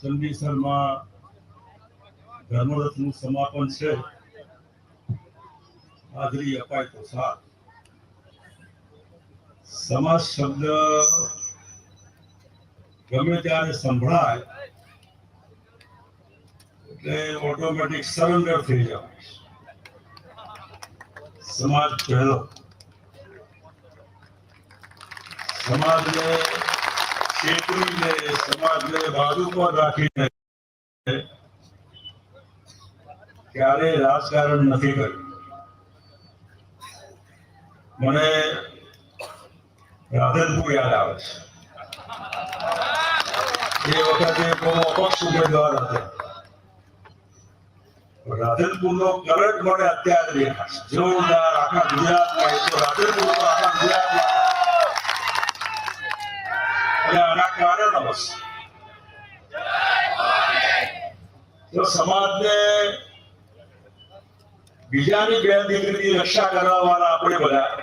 ચંદીસરમાં ધર્મરથનું સમાપન છે. હાજરી અપાય તો સાર. સમાજ શબ્દ ગમે ત્યારે સંભળાય, એટલે ઓટોમેટિક સરેન્ડર થઈ જાય સમાજ પહેલો. સમાજને છેતરીને સમાજને બાજુ પર રાખીને ક્યારે રાજકારણ નથી કર્યું મને રાધનપુર યાદ આવે છે એ વખતે બહુ અપક્ષ ઉમેદવાર હતા રાધનપુર નો કરંટ મને અત્યારે જોરદાર આખા ગુજરાતમાં રાધનપુર, આખા ગુજરાતમાં અને બીજાની બે દીકરીની રક્ષા કરવા આપણે બધા.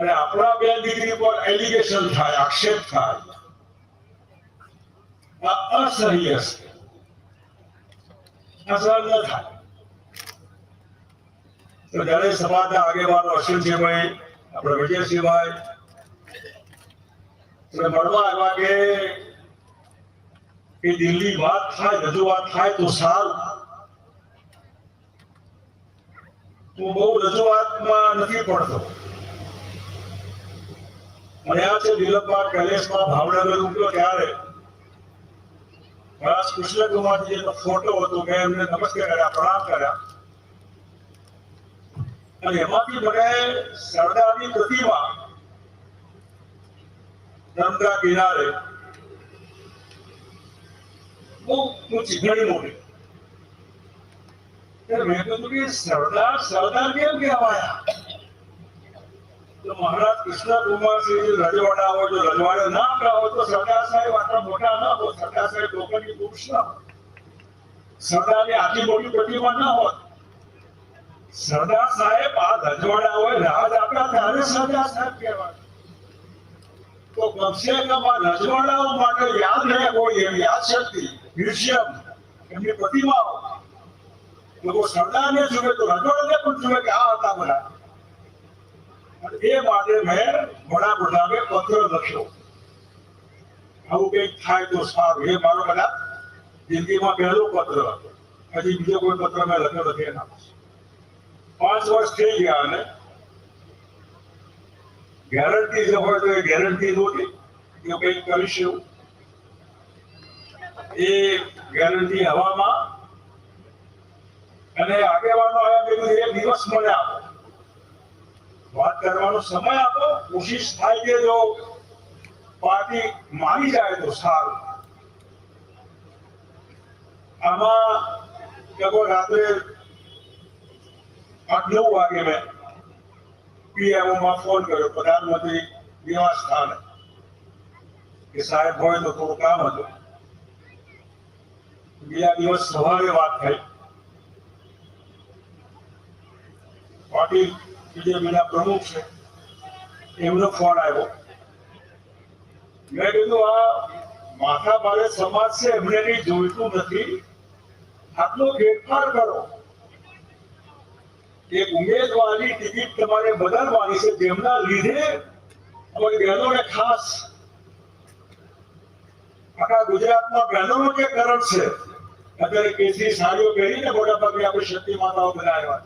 અને આપણા બે દીકરી પર એલિગેશન થાય, આક્ષેપ થાય. અસહ્ય છે. થાય. જ્યારે સમાજના આગેવાનો અશ્વિનસિંહભાઈ આપણે વિજયસિંહભાઈ આપણે મળવા આવ્યા કે દિલ્હી વાત થાય રજૂઆત થાય તો સારું. હું બહુ રજૂઆતમાં નથી પડતો. ત્યારે મારા કૃષ્ણકુમારજી જેનો ફોટો હતો મેં એમને નમસ્કાર કર્યા, પ્રણામ કર્યા. અને એમાંથી મને સરદારની પ્રતિમા નર્મદા કિનારે સરદાર મહારાજ કૃષ્ણકુમારસિંહ રજવાડા હોય જો રજવાડે ના કહો તો સરદાર સાહેબ આટલા મોટા ના હોય. સરદાર સાહેબ લોકોની પુરુષ ના હોય. સરદારની આટલી મોટી પ્રતિમા ના હોત સરદાર સાહેબ આ રજવાડા હોય રાજ આપણા ત્યારે સરદાર સાહેબ કહેવાય. તો કમસે કમ રજવાડાઓ માટે યાદ રહે કોઈ એવી યાદ શક્તિ મ્યુઝિયમ, એમની પ્રતિમાઓ. લોકો સરદારને જુએ, તો રજવાડાને પણ જુએ કે આ હતા બધા. એ માટે મેં વડાપ્રધાને પત્ર લખ્યો. આવું કંઈક થાય તો સારું. એ મારો બધા જિંદગીમાં પહેલો પત્ર હતો. હજી બીજો કોઈ પત્ર મેં લખ્યો નથી એના પાંચ વર્ષ થઈ ગયા અને ગેરંટી જે હોય તો એ ગેરંટી નહોતી કે કરીશ એ ગેરંટી હવામાં અને આગેવાનો આવ્યા કીધું, એક દિવસ મને આપો. વાત કરવાનો સમય આપો, કોશિશ થાય કે જો પાર્ટી માની જાય તો સારું. આમાં લગભગ રાત્રે આઠ નવ વાગે મેં પીએમઓ માં ફોન કર્યો પ્રધાનમંત્રી નિવાસ કે સાહેબ હોય તો થોડું કામ હતું. બીજા દિવસ સવારે વાત થઈ. પાટીલ બીજેપીના પ્રમુખ છે, એમનો ફોન આવ્યો. મેં કીધું, આ માથા ભારે સમાજ છે, એમને જોઈતું નથી. આટલો ફેરફાર કરો. એક ઉમેદવારી ટિકિટ તમારે બદલવાની છે જેમના લીધે અમે બહેનોને ખાસ આખા ગુજરાતમાં બહેનોનો જે કરણ છે, અત્યારે કેસરી સાડીઓ પહેરીને મોટા ભાગે આપણે શક્તિ માતાઓ બનાવ્યા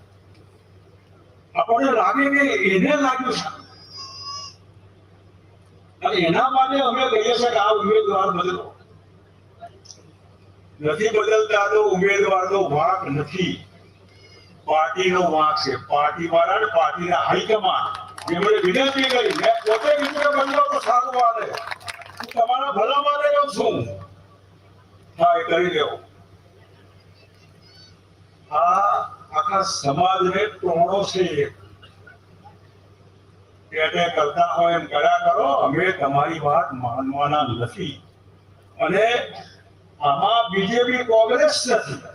આપણને લાગે કે એને લાગ્યું છે. અને એના માટે અમે કહીએ છીએ કે આ ઉમેદવાર બદલો. નથી બદલતા તો ઉમેદવારનો વાંક નથી. પાર્ટીનો વાંક છે. પાર્ટી વાળા ને પાર્ટીના હાઈકમાન્ડ. જેમણે વિનંતી કરી મેં પોતે મિત્ર કે તો સારું વાલે તમારા ભલા માટે કહું છું. હા, એ કરી દેવો આ આખા સમાજને ટોણો છે. એને કરતા હોય એમ કર્યા કરો, અમે તમારી વાત માનવાના નથી. અને આમાં બીજેપી કોંગ્રેસ નથી.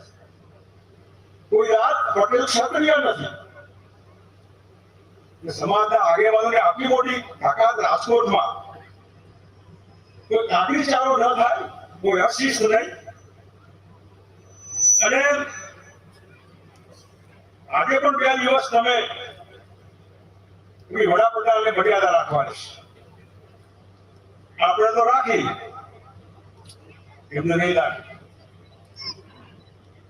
કોઈ રાત પટેલ ક્ષત્રિય નથી. સમાજના આગેવાનોને આટલી મોટી તાકાત રાજકોટમાં. કોઈ કાકરી ચારો ન થાય, કોઈ અશિષ્ટ નહીં. અને આજે પણ બે દિવસ તમે વડાપ્રધાનને મર્યાદા રાખવાની. આપણે તો રાખી એમને નહીં રાખી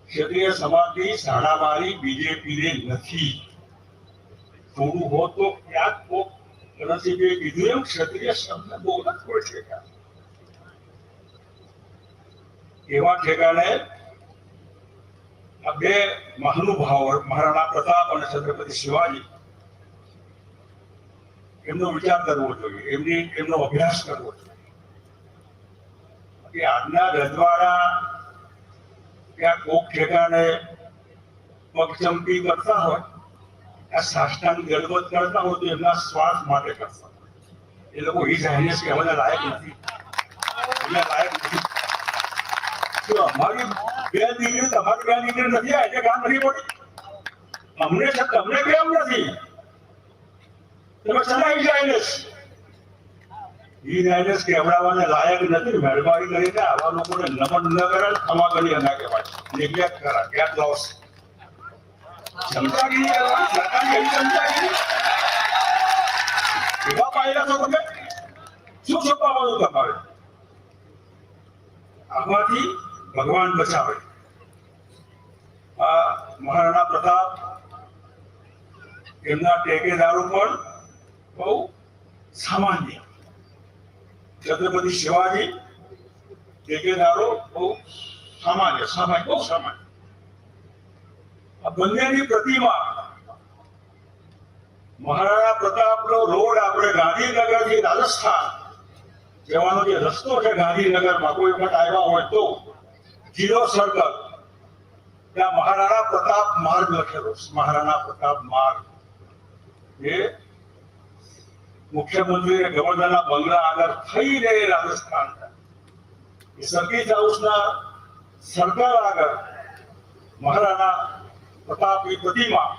ક્ષત્રિય સમાજની સાડામારી બીજેપીને નથી. થોડું હોત તો ક્યાંક કોક નસીબે કીધું એમ, ક્ષત્રિય શબ્દ બહુ જ હોય છે એવા ઠેકાણે આ બે મહાનુભાવો, મહારાણા પ્રતાપ અને છત્રપતિ શિવાજી, એમનો વિચાર કરવો જોઈએ, એમની, એમનો અભ્યાસ કરવો જોઈએ. આજના રજવાડા ક્યાં કોક ઠેકાણે પગચંપી કરતા હોય, આ સાષ્ટાંગ ગણવત કરતા હોય તો એમના સ્વાર્થ માટે કરતા એ લોકો હિઝ હાઇનેસ કહેવાના લાયક નથી. એમના લાયક નથી. જો અમારી બે દીકરી તમારી બે દીકરી નથી આ એટલે કામ નથી પડી અમને તમને કેમ નથી? તમે સલાહ હિઝ તમારે આમાંથી ભગવાન બચાવે. આ મહારાણા પ્રતાપ એમના ટેકેદારો પણ બહુ સામાન્ય. છત્રપતિ શિવાજી ટેકેદારો બહુ સામાન્ય સામાન્ય, બહુ સામાન્ય. આ બંનેની પ્રતિમા મહારાણા પ્રતાપનો રોડ આપણે ગાંધીનગરથી રાજસ્થાન જવાનો જે રસ્તો છે ગાંધીનગરમાં, કોઈ વખત આવ્યા હોય તો જીરો સર્કલ, ત્યાં મહારાણા પ્રતાપ માર્ગ લખેલો મહારાણા પ્રતાપ માર્ગ. એ મુખ્યમંત્રી ગવર્નરના બંગલા આગળ થઈને રાજસ્થાન એ સર્કિટ હાઉસના સર્કલ આગળ મહારાણા પ્રતાપની પ્રતિમા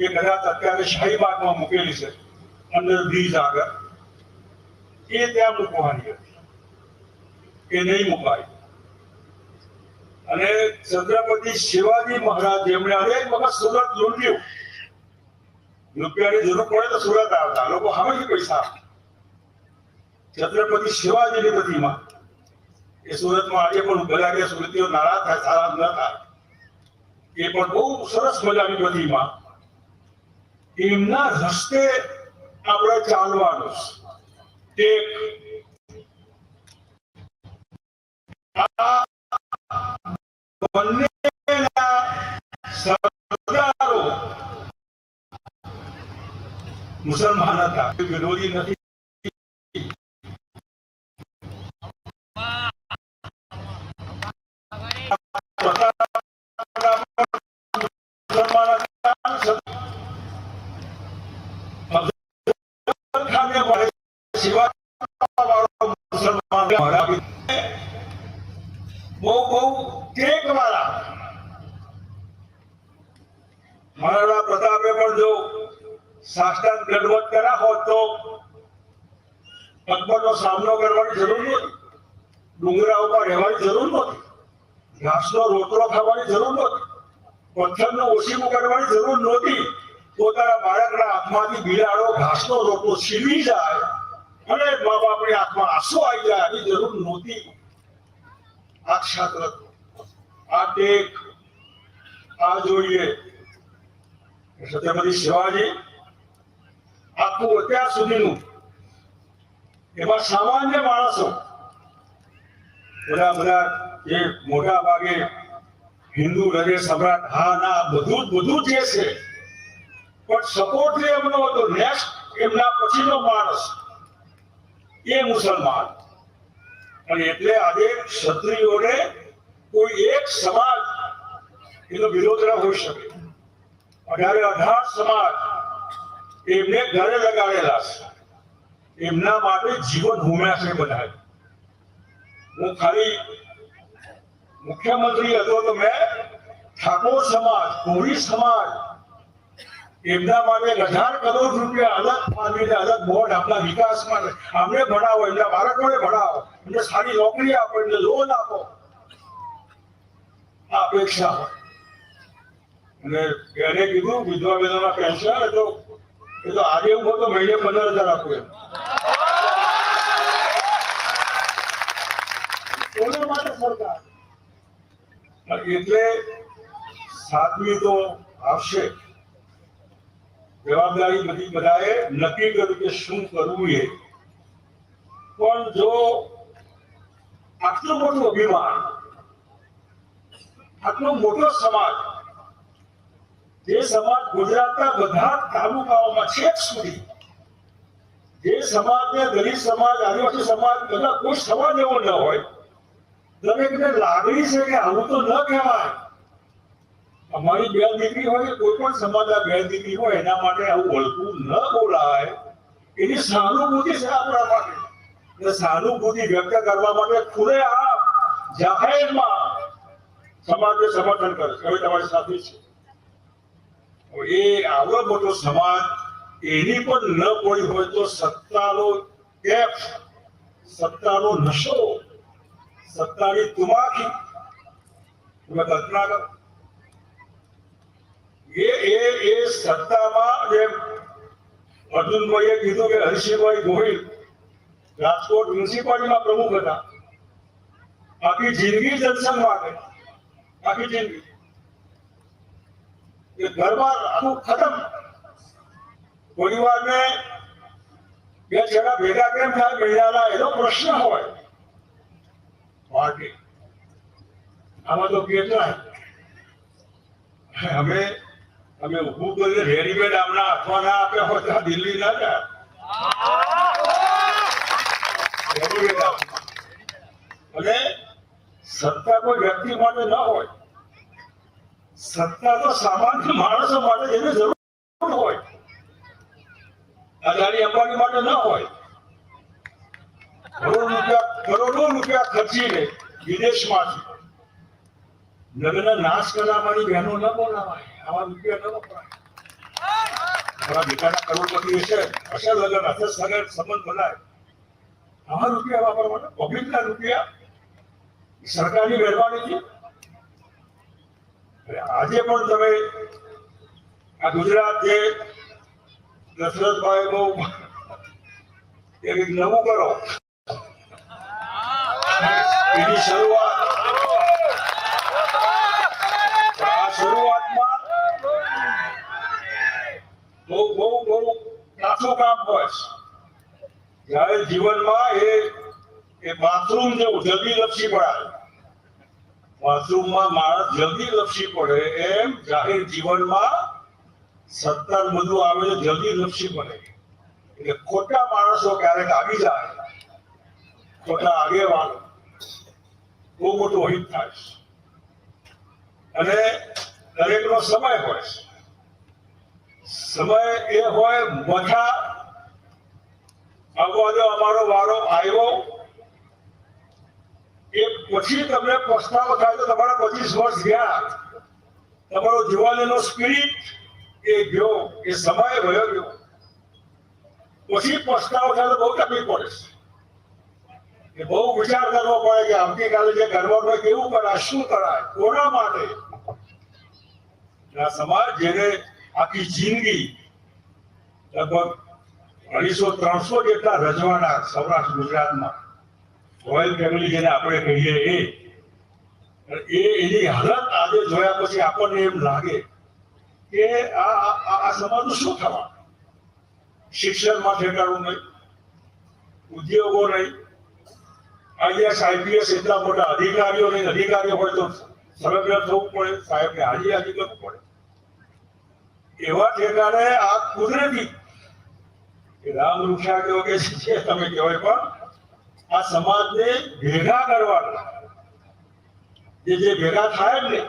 એ કદાચ અત્યારે શાહીબાગમાં મૂકેલી છે, અંદર બ્રિજ આગળ. એ ત્યાં મૂકવાની હતી. એ નહીં મુકાય. અને છત્રપતિ શિવાજી મહારાજ, જેમણે અનેક વખત સુરત લૂંટ્યું રૂપિયાની જરૂર પડે તો સુરત આવતા. લોકો હવેથી પૈસા છત્રપતિ શિવાજીની પ્રતિમા. એ સુરતમાં આજે પણ બધા કે સુરતીઓ નારાજ થાય, સારા ન થાય. એ પણ બહુ સરસ મજાની પ્રતિમા. એમના રસ્તે આપણે ચાલવાનું. એક આ સરદારો મુસલમાન હતા કોઈ વિરોધી નથી મુસલમાન હતા. ખાને પડે શિવાવાળો મુસલમાન મહારાજ બહુ બહુ ટેક વાળા મહારાણા પ્રતાપે પણ જો સાષ્ટાંગ દંડવત કર્યા હોત તો અકબરનો સામનો કરવાની જરૂર નથી. ડુંગરા ઉપર રહેવાની જરૂર નહોતી ઘાસનો રોટલો ખાવાની જરૂર નહોતી પથ્થરનો ઓછીમું કરવાની જરૂર નહોતી પોતાના બાળકના હાથમાંથી બિલાડો, ઘાસનો રોટલો છીનવી જાય અને મા બાપની આંખમાં આંસુ આવી જાય આની જરૂર નહોતી આ ક્ષેત્ર આ ટેક, આ જોઈએ. છત્રપતિ શિવાજી, આખું અત્યાર સુધીનું એમાં સામાન્ય માણસો. બધા બધા જે મોટા ભાગે હિન્દુ હૃદય સમ્રાટ, હા, ના, બધું બધું જે છે. પણ સપોર્ટ જે એમનો હતો નેક્સ્ટ એમના પછીનો માણસ, એ મુસલમાન. અને એટલે આજે ક્ષત્રિયોને કોઈ એક સમાજ એનો વિરોધ ન હોઈ શકે. અઢારે અઢાર સમાજ એમને ઘરે લગાડેલા છે. એમના માટે જીવન હોમ્યા બધા હું ખાલી મુખ્યમંત્રી હતો તો મેં ઠાકોર સમાજ કોળી સમાજ, એમના માટે હજાર કરોડ રૂપિયા અલગ ફાળવીને અલગ બોર્ડ આપણા વિકાસ માટે અમને ભણાવો, એમના બાળકોને ભણાવો, એમને સારી નોકરી આપો, એમને લોન આપો. આ અપેક્ષા હોય. અને એને કીધું, વિધવા બહેનોના પેન્શન તો એ તો આજે હું તો મહિને પંદર હજાર આપું એમ. કોના માટે સરકાર? એટલે સાતમી તો આવશે. જવાબદારી બધી બધાએ નક્કી કર્યું કે શું કરવું એ. પણ જો આટલું મોટું અભિમાન આટલો મોટો સમાજ જે સમાજ ગુજરાતના બધા જ તાલુકાઓમાં છેક સુધી. જે સમાજને દલિત સમાજ, આદિવાસી સમાજ, બધા કોઈ સમાજ એવો ન હોય. દરેકને લાગણી છે કે આવું તો ન કહેવાય. અમારી બે દીકરી હોય કોઈ પણ સમાજના બે દીકરી હોય, એના માટે આવું વળતું ન બોલાય. એની સહાનુભૂતિ છે આપણા માટે. એટલે સહાનુભૂતિ વ્યક્ત કરવા માટે ખુલે આ જાહેરમાં સમાજને સમર્થન કરે છે. હવે તમારી સાથે છે. એ આવડો મોટો સમાજ એની પણ ન પડી હોય તો સત્તાનો કેફ સત્તાનો નશો, સત્તાની તુમાખી, તમે કલ્પના કરો. એ એ એ સત્તામાં જે અર્જુનભાઈએ કીધું કે હરિસિંહભાઈ ગોહિલ રાજકોટ મ્યુનિસિપાલિટીમાં પ્રમુખ હતા. આખી જિંદગી જનસંઘ માટે આખી જિંદગી. એ ઘરમાં આખું ખતમ. પરિવારને બે જણા ભેગા કેમ થાય? મહિલાના એનો પ્રશ્ન હોય. માટે. આમાં તો કેટલા અમે અમે ઊભું કરીને રેડીમેડ આમના આપવા ના આપ્યા હોય તો દિલ્હી ના જાય. અને સત્તા કોઈ વ્યક્તિ માટે ન હોય. સત્તા તો સામાન્ય માણસો માટે જેને જરૂર હોય, અદાણી અંબાણી માટે ન હોય, કરોડ રૂપિયા, કરોડો રૂપિયા ખર્ચીને વિદેશમાંથી લગ્ન નાશ કરવાની બહેનો ન બોલાવાય, આવા રૂપિયા ન વપરાય. મારા બેટાના કરોડપતિ હશે હશે લગ્ન, હશે સગર સંબંધ બનાય આવા રૂપિયા વાપરવાના, પબ્લિકના રૂપિયા સરકારની મહેરબાનીથી આજે પણ તમે આ ગુજરાત જે દશરથભાઈ બહુ એ કંઈક નવું કરો. એની શરૂઆત. આ શરૂઆતમાં બહુ બહુ બહુ કાચું કામ હોય જ્યારે જીવનમાં એ એ બાથરૂમ જેવું જલ્દી લપસી પડાય બાથરૂમમાં માણસ જલ્દી લપસી પડે એમ જાહેર જીવનમાં સત્તા બધું આવે જલ્દી લપસી પડે. એટલે ખોટા માણસો ક્યારેક આવી જાય, ખોટા આગેવાનો. બહુ મોટું હિત થાય અને દરેકનો સમય હોય છે. સમય એ હોય મથા. અગવાદો અમારો વારો આવ્યો. એ પછી તમને પસ્તાવો થાય તો તમારા પચીસ વર્ષ ગયા. તમારો જીવનનો સ્પિરિટ એ ગયો, એ સમય વયો ગયો. પછી પસ્તાવો થાય તો બહુ તકલીફ પડે એ બહુ વિચાર કરવો પડે કે આવતીકાલે જે કરવાનું કેવું કરાય, શું કરાય, કોના માટે? આ સમાજ જેને આખી જિંદગી લગભગ અઢીસો, ત્રણસો જેટલા રજવાડા સૌરાષ્ટ્ર ગુજરાતમાં રોયલ ફેમિલી જેને આપણે કહીએ એ. એની હાલત આજે જોયા પછી આપણને એમ લાગે કે આ, આ- સમાજનું શું થવાનું? શિક્ષણમાં ઠેકાણું નહીં, ઉદ્યોગો નહીં આઈએસ આઈપીએસ એટલા મોટા અધિકારીઓ નહીં, અધિકારીઓ હોય તો સરગ્રસ્ત થવું પડે, સાહેબને હાજી હાજી કરવું પડે. એવા ઠેકાણે આ કુદરતી રામ વૃક્ષા કેવો કે છે તમે કહેવાય પણ આ સમાજને ભેગા કરવાના. જે જે ભેગા થાય ને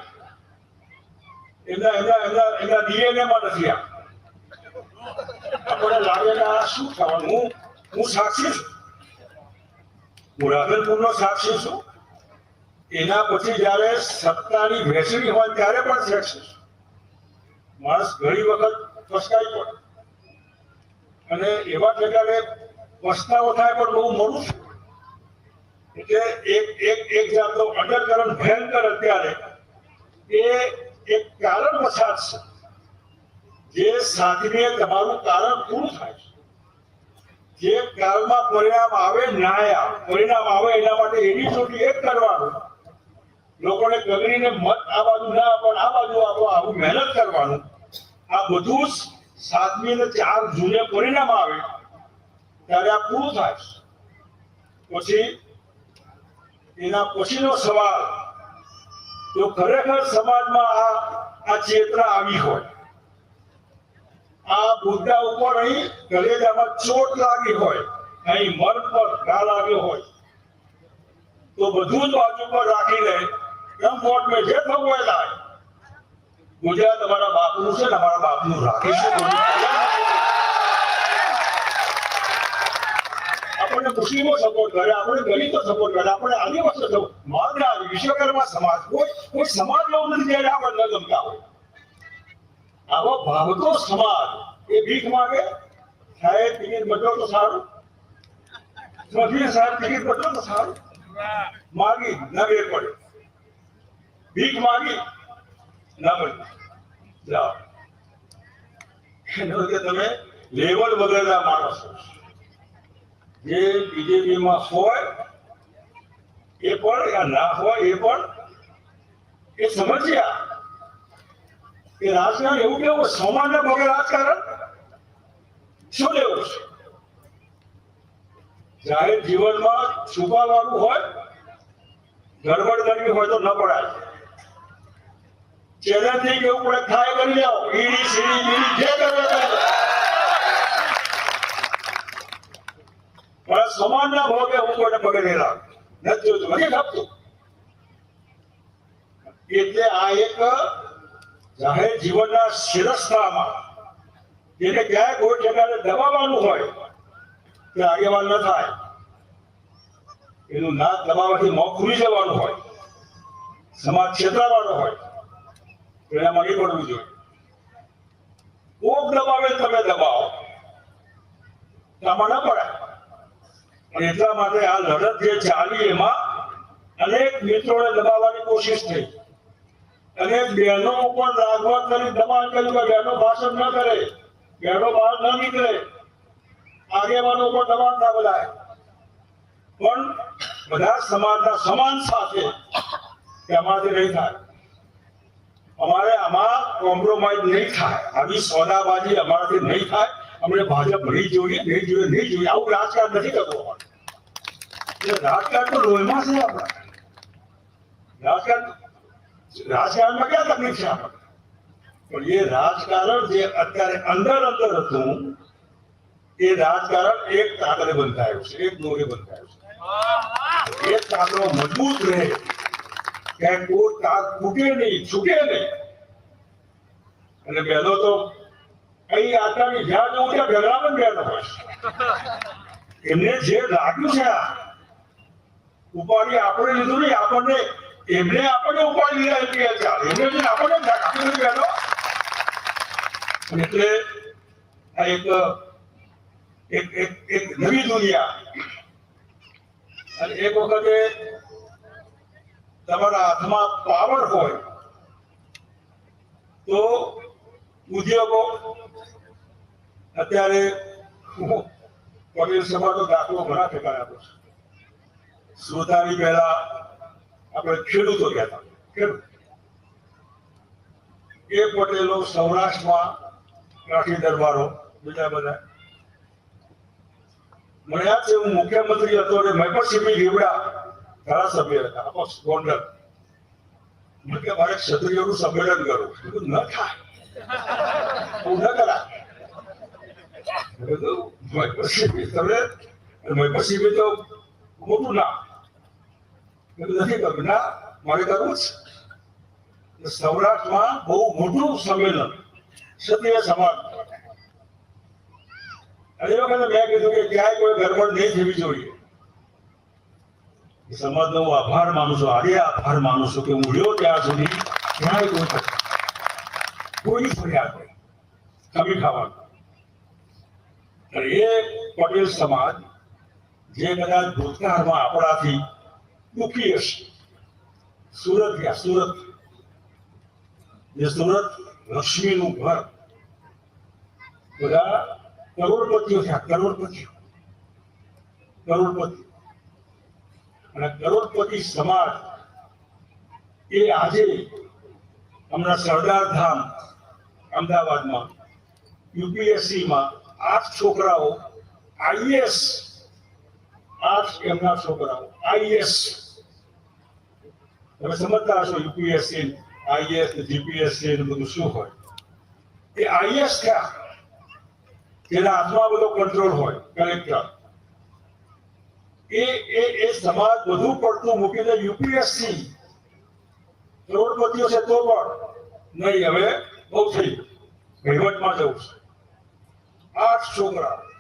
એમના એમના એમના એમના ડીએનએ માં નથી આ. આપણને લાગે આ શું થવાનું હું હું સાક્ષી છું. હું રાધનપુરનો સાક્ષી છું. એના પછી જ્યારે સત્તાની વહેંચણી હોય ત્યારે પણ સાક્ષી છું. માણસ ઘણી વખત ફસકાઈ પડે અને એવા ઠેકાણે પસ્તાવો થાય પણ બહુ મોડું એટલે એક એક એક જાતનો અંડરકરન્ટ ભયંકર અત્યારે. એ એક કારણ પસાર છે. જે સાધીને તમારું કારણ પૂરું થાય છે. જે કાળમાં પરિણામ આવે, ન્યાય પરિણામ આવે એના માટે એની ચોટી એક કરવાનું. લોકોને ગગડીને મત આ બાજુ ના પણ આ બાજુ આપો, આવું મહેનત કરવાનું. આ બધું જ સાતમી ચાર જૂને પરિણામ આવે. ત્યારે આ પૂરું થાય પછી એના પછીનો સવાલ જો ખરેખર સમાજમાં આ આ ચેતના આવી હોય. આ મુદ્દા ઉપર અહીં કલેજામાં ચોટ લાગી હોય, અહીં મન પર ઘા લાગ્યો હોય. તો બધું જ બાજુ પર રાખીને, એમ કોર્ટ મેં જે થવું હોય થાય ગુજરાત અમારા બાપનું છે ને અમારા બાપનું રાખીશું આપણને મુસ્લિમો સપોર્ટ કરે આપણે દલિતો સપોર્ટ કરે આપણે આદિવાસીઓ સપોર્ટ મારા વિશ્વકર્મા સમાજ કોઈ કોઈ સમાજ એવો નથી જ્યારે આપણને ન ગમતા હોય આવો ભાવતો સમાજ એ ભીખ માંગે સાહેબ ટિકિટ બદલો તો સારું સ્વકીય સાહેબ ટિકિટ બદલો તો સારું માગી ન વેર પડે ભીખ માગી ન મળે જાઓ એનો કે તમે લેવલ બદલેલા માણસ છો. જે બીજેપીમાં હોય, એ પણ ના હોય, એ પણ, એ સમજ્યા કે રાજકારણ એવું કેવું સમાન પગે રાજકારણ શું લેવું છે? જાહેર જીવનમાં છુપાવાનું હોય, ગડબડ કરવી હોય તો ન પડાય. ચેલેન્જથી કેવું પડે થાય કરી લેવો ઈડી, સીડી જે કરી. સમાજના ભોગે કોઈને પગે નથી જોતું. એટલે આ એક જાહેર જીવનના શિરસ્થામાં એને ક્યાંય કોઈ ઠેકાણે દબાવવાનું હોય કે આગેવાન ન થાય, એનું નાક દબાવવાથી મોં ખુલી જવાનું હોય, સમાજ છેતરાવાનો હોય, તો એનામાં નહીં પડવું જોઈએ. કોક દબાવે તમે દબાવો. તમારે ના પડાય. અને એટલા માટે આ લડત જે ચાલી એમાં અનેક મિત્રોને દબાવવાની કોશિશ થઈ અને બહેનો ઉપર લાગવત કરી, દબાણ કર્યું કે બહેનો ભાષણ ન કરે, બહેનો બહાર ન નીકળે. આગેવાનો પણ દબાણ ના બધાય પણ બધા સમાજના સમાન સાથે અમારાથી નહીં થાય. અમારે આમાં કોમ્પ્રોમાઇઝ નહીં થાય. આવી સોદાબાજી અમારાથી નહીં થાય. અમને ભાજપ નહીં જોઈએ નહીં જોઈએ નહીં જોઈએ. આવું રાજકારણ નથી કરવું રાજકારણ રાજકારણ રાજકારણમાં ક્યાં તકલીફ છે રાજકારણ જે અત્યારે અંદર અંદર હતું, એ રાજકારણ એક તાકડે બંધાયું છે, એક દોરે બંધાયું છે. એક તાકડો મજબૂત રહે. કે કોઈ તાક તૂટે નહીં, છૂટે નહીં. અને પહેલો તો અહીં આટલાની જ્યાં જવું ત્યાં ભેગા પણ બહેનો હોય એમને જે લાગ્યું છે આ ઉપાડી આપણે લીધું નહીં, આપણને, એમને આપણને ઉપાડી લીધા કહે છે. એમને આપણને નહીં બહેનો એટલે આ એક એક એક એક નવી દુનિયા. અને એક વખતે તમારા હાથમાં પાવર હોય, તો ઉદ્યોગો અત્યારે પટેલ સભાનો દાખલો ઘણા ઠેકાણે આપ્યો છું. સુધારી પહેલા આપણે ખેડૂતો કહેતા એ પટેલો સૌરાષ્ટ્રમાં કાઠી દરબારો, બીજા બધા. મને યાદ છે હું મુખ્યમંત્રી હતો અને મેં પણ સીપી ધારાસભ્ય હતા, અપક્ષ ગોંડલ. મને મારે ક્ષત્રિયોનું સંમેલન કરવું ન થાય. હું ન કરા તમે સીપી તો મોટું નામ નથી કરવું મારે કરવું છે? સૌરાષ્ટ્રમાં બહુ મોટું સંમેલન ક્ષત્રિય સમાજ અને એ વખતે મેં કીધું કે ક્યાંય કોઈ ગરબડ નહીં થવી જોઈએ. સમાજનો હું આભાર માનું છું, આજે આભાર માનું છું કે હું ત્યાં સુધી ક્યાંય કોઈ કોઈ ફરિયાદ નહીં. કમી ખાવાનું. અને એ પટેલ સમાજ જે કદાચ ભૂતકાળમાં આપણાથી દુઃખી હશે સુરત ગયા, સુરત. જે સુરત લક્ષ્મીનું ઘર. બધા કરોડપતિઓ થયા, કરોડપતિઓ. કરોડપતિ અને કરોડપતિ સમાજ એ આજે હમણાં સરદાર ધામ અમદાવાદમાં, યુપીએસસીમાં આઠ છોકરાઓ, આઈએસ એમના છોકરાઓ, આઈએસ. તમે સમજતા હશો યુપીએસસી, આઈએસ જીપીએસસી ને બધું શું હોય? એ આઈએસ ક્યાં? જેના હાથમાં બધો કંટ્રોલ હોય કલેક્ટર એ એ એ સમાજ વધુ પડતું મૂકીને યુપીએસસી. કરોડપતિઓ છે તો પણ નહીં, હવે બહુ થઈ ગયું. વહીવટમાં જવું છે. આઠ છોકરા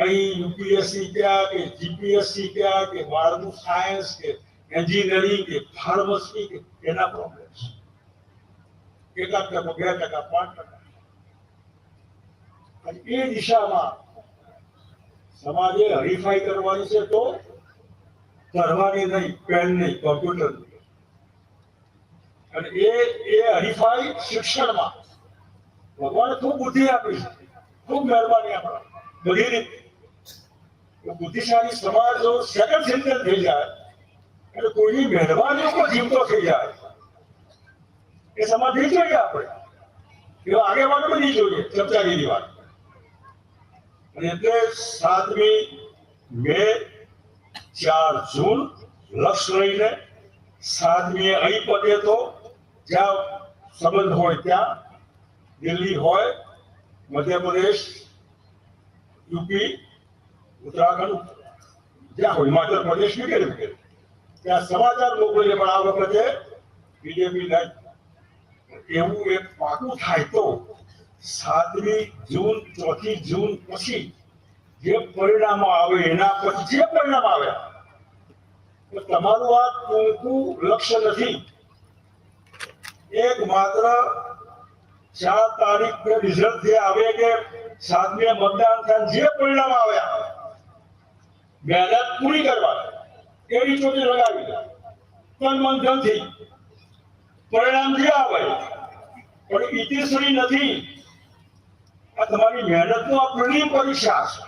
અહીં યુપીએસસી ક્યાં, કે જીપીએસસી ક્યાં, કે બહારનું સાયન્સ કે એન્જિનિયરિંગ કે ફાર્મસી કે એના પ્રોબ્લેમ છે એકાદ ટકા, બે ટકા, પાંચ ટકા. અને એ દિશામાં સમાજે હરીફાઈ કરવાની છે તો કરવાની નહીં પેન નહીં કોમ્પ્યુટર અને એ એ હરીફાઈ શિક્ષણમાં. ભગવાને ખૂબ બુદ્ધિ આપી છે. ખૂબ મહેરબાની આપણા. બધી રીતે. એ બુદ્ધિશાળી સમાજ સેકન્ડ સિન્ટન થઈ જાય, એટલે કોઈની મહેરબાની ઉપર જીવતો થઈ જાય. એ સમાજ નહીં જોઈએ આપણે. એવા આગેવાનો નહીં જોઈએ ચર્ચાગીરી વાત. અને એટલે સાતમી મે ચાર જૂન, લક્ષ લઈને સાતમી અહીં પદે તો જ્યાં સંબંધ હોય ત્યાં, દિલ્હી હોય, મધ્યપ્રદેશ, યુપી ઉત્તરાખંડ, જ્યાં હિમાચલ પ્રદેશ વગેરે વગેરે ત્યાં સમાચાર મોકલીએ પણ આ વખતે બીજેપી એવું એક પાકું થાય તો સાતમી જૂન, ચોથી જૂન પછી જે પરિણામો આવે, એના પછી જે પરિણામ આવે તમારું આ ટૂંકું લક્ષ્ય નથી. એક માત્ર ચાર તારીખ રિઝલ્ટ જે આવે કે સાતમી મતદાન થાય જે પરિણામ આવ્યા મહેનત પૂરી કરવાની એવી ચોટી લગાવી દે. તન મન ધનથી પરિણામ જે આવે, પણ ઇતિશ્રી નથી. આ તમારી મહેનતનો આ પ્રિલિમ પરીક્ષા છે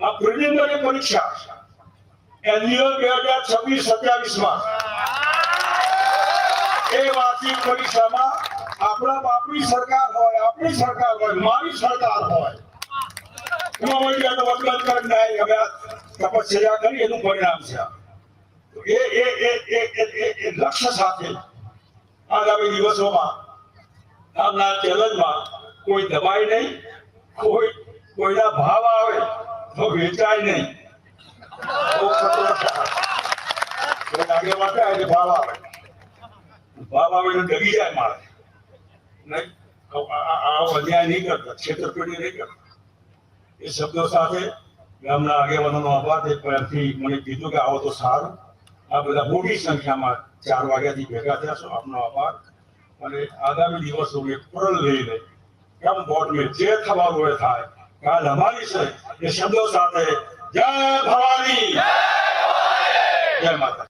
આ પ્રિલિમિનરી પરીક્ષા છે એન્યુઅલ બે હજાર છવ્વીસ સત્યાવીસમાં એ વાર્ષિક પરીક્ષામાં આપણા બાપની સરકાર હોય, આપણી સરકાર હોય, મારી સરકાર હોય. હું જાય તો કરી નાય, હવે તપશ્ચર્યા કરી એનું પરિણામ છે. તો એ એ એ એ, એ- લક્ષ્ય સાથે આગામી દિવસોમાં આમના ચેલેન્જમાં કોઈ દબાઈ નહીં, કોઈ, કોઈના ભાવ આવે તો વેચાય નહીં. બહુ માટે એટલે ભાવ આવે. ભાવ આવે એટલે ડગી જાય મારે. નહીં અન્યાય નહીં કરતા છેતરપિંડી નહીં કરતા. એ શબ્દો સાથે ગામના આગેવાનોનો આભાર તે પરથી મને કીધું કે આવો તો સારું. આ બધા મોટી સંખ્યામાં ચાર વાગ્યાથી ભેગા થયા છો. આપનો આભાર. અને આગામી દિવસો પ્રણ લઈને કેમ બોર્ડને જે થવાનું હોય થાય. કાલ અમારી છે એ શબ્દો સાથે જય ભવાની. જય માતા